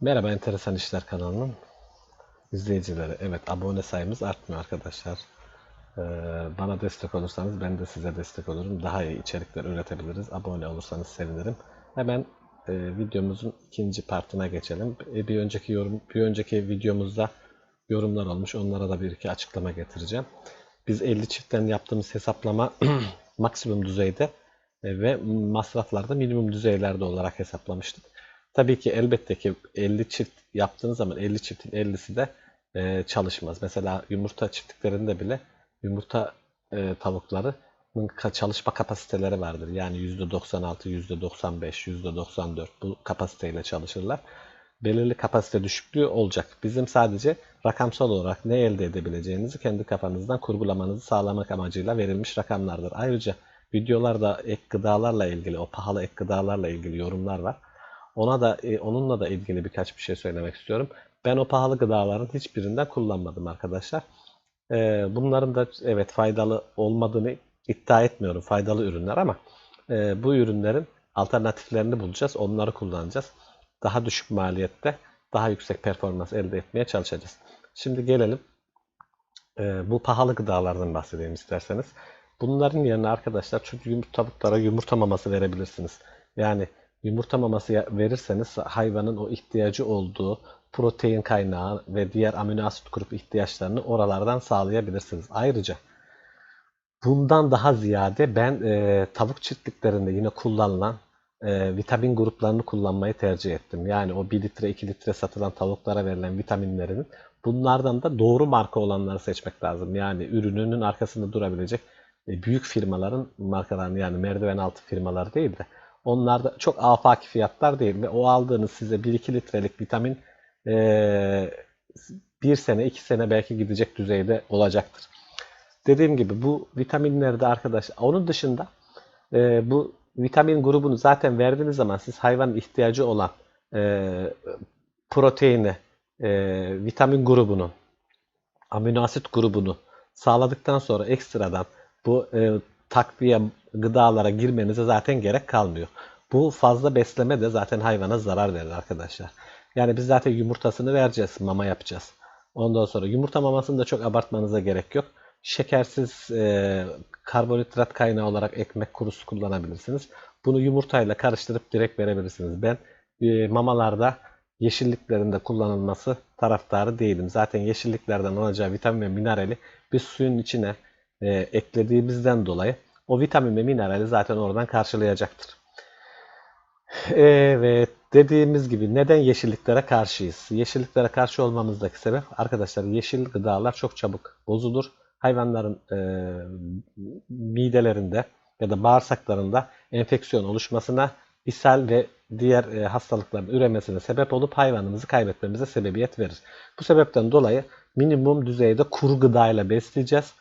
Merhaba Enteresan İşler kanalının izleyicileri. Evet abone sayımız artmıyor arkadaşlar. Ee, bana destek olursanız ben de size destek olurum. Daha iyi içerikler üretebiliriz. Abone olursanız sevinirim. Hemen e, videomuzun ikinci partına geçelim. E, bir önceki yorum, bir önceki videomuzda yorumlar olmuş. Onlara da bir iki açıklama getireceğim. Biz 50 çiftten yaptığımız hesaplama maksimum düzeyde e, ve masraflarda minimum düzeylerde olarak hesaplamıştık. Tabii ki elbette ki 50 çift yaptığınız zaman 50 çiftin 50'si de e, çalışmaz. Mesela yumurta çiftliklerinde bile yumurta e, tavukları çalışma kapasiteleri vardır. Yani %96, %95, %94 bu kapasiteyle çalışırlar. Belirli kapasite düşüklüğü olacak. Bizim sadece rakamsal olarak ne elde edebileceğinizi kendi kafanızdan kurgulamanızı sağlamak amacıyla verilmiş rakamlardır. Ayrıca videolarda ek gıdalarla ilgili, o pahalı ek gıdalarla ilgili yorumlar var. Ona da e, onunla da ilgili birkaç bir şey söylemek istiyorum. Ben o pahalı gıdaların hiçbirinden kullanmadım arkadaşlar. E, bunların da evet faydalı olmadığını iddia etmiyorum. Faydalı ürünler ama e, bu ürünlerin alternatiflerini bulacağız. Onları kullanacağız. Daha düşük maliyette daha yüksek performans elde etmeye çalışacağız. Şimdi gelelim bu pahalı gıdalardan bahsedeyim isterseniz. Bunların yerine arkadaşlar çünkü yumurta tavuklara yumurta maması verebilirsiniz. Yani yumurta maması verirseniz hayvanın o ihtiyacı olduğu protein kaynağı ve diğer amino asit grup ihtiyaçlarını oralardan sağlayabilirsiniz. Ayrıca bundan daha ziyade ben e, tavuk çiftliklerinde yine kullanılan e, vitamin gruplarını kullanmayı tercih ettim. Yani o 1 litre 2 litre satılan tavuklara verilen vitaminlerin bunlardan da doğru marka olanları seçmek lazım. Yani ürününün arkasında durabilecek e, büyük firmaların markalarını yani merdiven altı firmalar değil de onlar da çok afaki fiyatlar değil ve o aldığınız size 1-2 litrelik vitamin e, bir sene, iki sene belki gidecek düzeyde olacaktır. Dediğim gibi bu vitaminlerde arkadaş, onun dışında e, bu vitamin grubunu zaten verdiğiniz zaman siz hayvanın ihtiyacı olan e, proteini, e, vitamin grubunu, amino asit grubunu sağladıktan sonra ekstradan bu e, takviye gıdalara girmenize zaten gerek kalmıyor. Bu fazla besleme de zaten hayvana zarar verir arkadaşlar. Yani biz zaten yumurtasını vereceğiz, mama yapacağız. Ondan sonra yumurta mamasını da çok abartmanıza gerek yok. Şekersiz e, karbonhidrat kaynağı olarak ekmek kurusu kullanabilirsiniz. Bunu yumurtayla karıştırıp direkt verebilirsiniz. Ben e, mamalarda yeşilliklerinde kullanılması taraftarı değilim. Zaten yeşilliklerden alacağı vitamin ve minerali bir suyun içine e, eklediğimizden dolayı o vitamin ve minerali zaten oradan karşılayacaktır. Evet dediğimiz gibi neden yeşilliklere karşıyız? Yeşilliklere karşı olmamızdaki sebep arkadaşlar yeşil gıdalar çok çabuk bozulur. Hayvanların e, midelerinde ya da bağırsaklarında enfeksiyon oluşmasına, ishal ve diğer e, hastalıkların üremesine sebep olup hayvanımızı kaybetmemize sebebiyet verir. Bu sebepten dolayı minimum düzeyde kuru gıdayla besleyeceğiz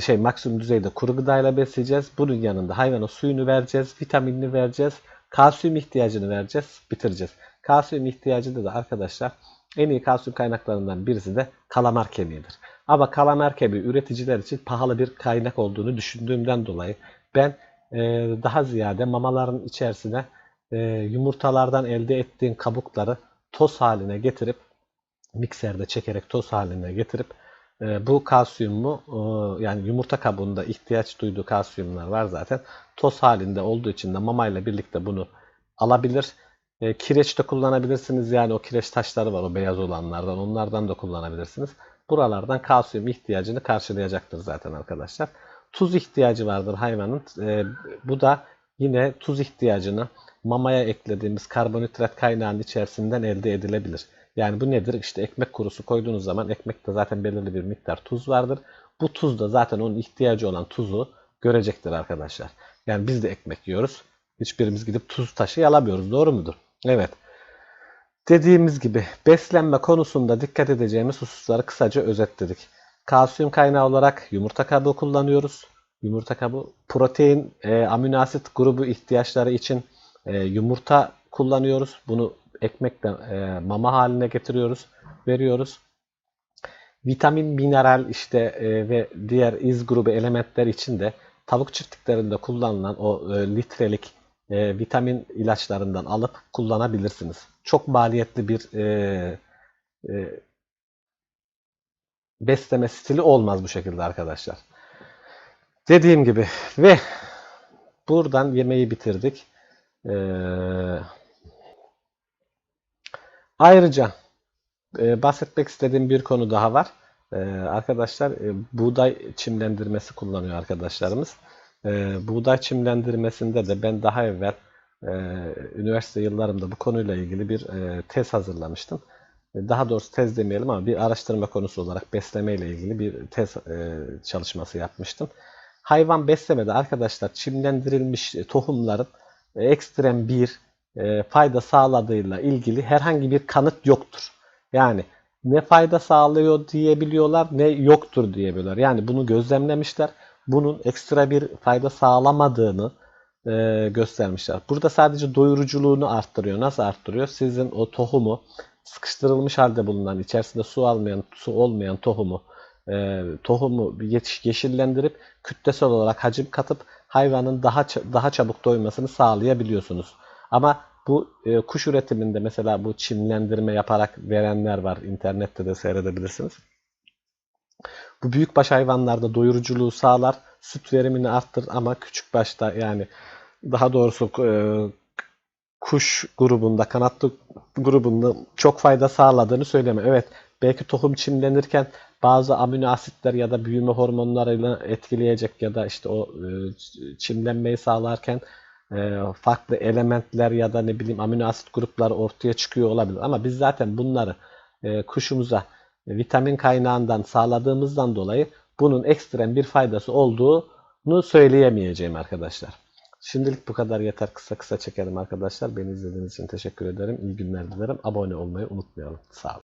şey maksimum düzeyde kuru gıdayla besleyeceğiz. Bunun yanında hayvana suyunu vereceğiz, vitaminini vereceğiz, kalsiyum ihtiyacını vereceğiz, bitireceğiz. Kalsiyum ihtiyacında da arkadaşlar en iyi kalsiyum kaynaklarından birisi de kalamar kemiğidir. Ama kalamar kemiği üreticiler için pahalı bir kaynak olduğunu düşündüğümden dolayı ben e, daha ziyade mamaların içerisine e, yumurtalardan elde ettiğin kabukları toz haline getirip mikserde çekerek toz haline getirip e, bu kalsiyumu e, yani yumurta kabuğunda ihtiyaç duyduğu kalsiyumlar var zaten. Toz halinde olduğu için de mamayla birlikte bunu alabilir. E, kireç de kullanabilirsiniz. Yani o kireç taşları var o beyaz olanlardan. Onlardan da kullanabilirsiniz. Buralardan kalsiyum ihtiyacını karşılayacaktır zaten arkadaşlar. Tuz ihtiyacı vardır hayvanın. Bu da yine tuz ihtiyacını mamaya eklediğimiz karbonhidrat kaynağının içerisinden elde edilebilir. Yani bu nedir? İşte ekmek kurusu koyduğunuz zaman ekmekte zaten belirli bir miktar tuz vardır. Bu tuz da zaten onun ihtiyacı olan tuzu görecektir arkadaşlar. Yani biz de ekmek yiyoruz. Hiçbirimiz gidip tuz taşı yalamıyoruz. Doğru mudur? Evet. Dediğimiz gibi beslenme konusunda dikkat edeceğimiz hususları kısaca özetledik. Kalsiyum kaynağı olarak yumurta kabuğu kullanıyoruz. Yumurta kabuğu protein, e, amino asit grubu ihtiyaçları için e, yumurta kullanıyoruz. Bunu ekmekle e, mama haline getiriyoruz, veriyoruz. Vitamin, mineral işte e, ve diğer iz grubu elementler için de tavuk çiftliklerinde kullanılan o e, litrelik e, vitamin ilaçlarından alıp kullanabilirsiniz. çok maliyetli bir e, e, besleme stili olmaz bu şekilde arkadaşlar. Dediğim gibi ve buradan yemeği bitirdik. Ee, ayrıca e, bahsetmek istediğim bir konu daha var. Ee, arkadaşlar e, buğday çimlendirmesi kullanıyor arkadaşlarımız. Ee, buğday çimlendirmesinde de ben daha evvel e, üniversite yıllarımda bu konuyla ilgili bir e, tez hazırlamıştım. E, Daha doğrusu tez demeyelim ama bir araştırma konusu olarak besleme ile ilgili bir tez e, çalışması yapmıştım. Hayvan beslemede arkadaşlar çimlendirilmiş tohumların e, ekstrem bir e, fayda sağladığıyla ilgili herhangi bir kanıt yoktur. Yani ne fayda sağlıyor diyebiliyorlar ne yoktur diyebiliyorlar. Yani bunu gözlemlemişler. Bunun ekstra bir fayda sağlamadığını e, göstermişler. Burada sadece doyuruculuğunu arttırıyor. Nasıl arttırıyor? Sizin o tohumu sıkıştırılmış halde bulunan, içerisinde su almayan, su olmayan tohumu e, tohumu yetiş, yeşillendirip kütlesel olarak hacim katıp hayvanın daha daha çabuk doymasını sağlayabiliyorsunuz. Ama bu e, kuş üretiminde mesela bu çimlendirme yaparak verenler var. İnternette de seyredebilirsiniz. Bu büyükbaş hayvanlarda doyuruculuğu sağlar, süt verimini arttırır ama küçük başta yani daha doğrusu e, kuş grubunda, kanatlı grubunda çok fayda sağladığını söyleme. Evet, belki tohum çimlenirken bazı amino asitler ya da büyüme hormonlarıyla etkileyecek ya da işte o e, çimlenmeyi sağlarken e, farklı elementler ya da ne bileyim amino asit grupları ortaya çıkıyor olabilir. Ama biz zaten bunları e, kuşumuza vitamin kaynağından sağladığımızdan dolayı bunun ekstrem bir faydası olduğunu söyleyemeyeceğim arkadaşlar. Şimdilik bu kadar yeter. Kısa kısa çekelim arkadaşlar. Beni izlediğiniz için teşekkür ederim. İyi günler dilerim. Abone olmayı unutmayalım. Sağ olun.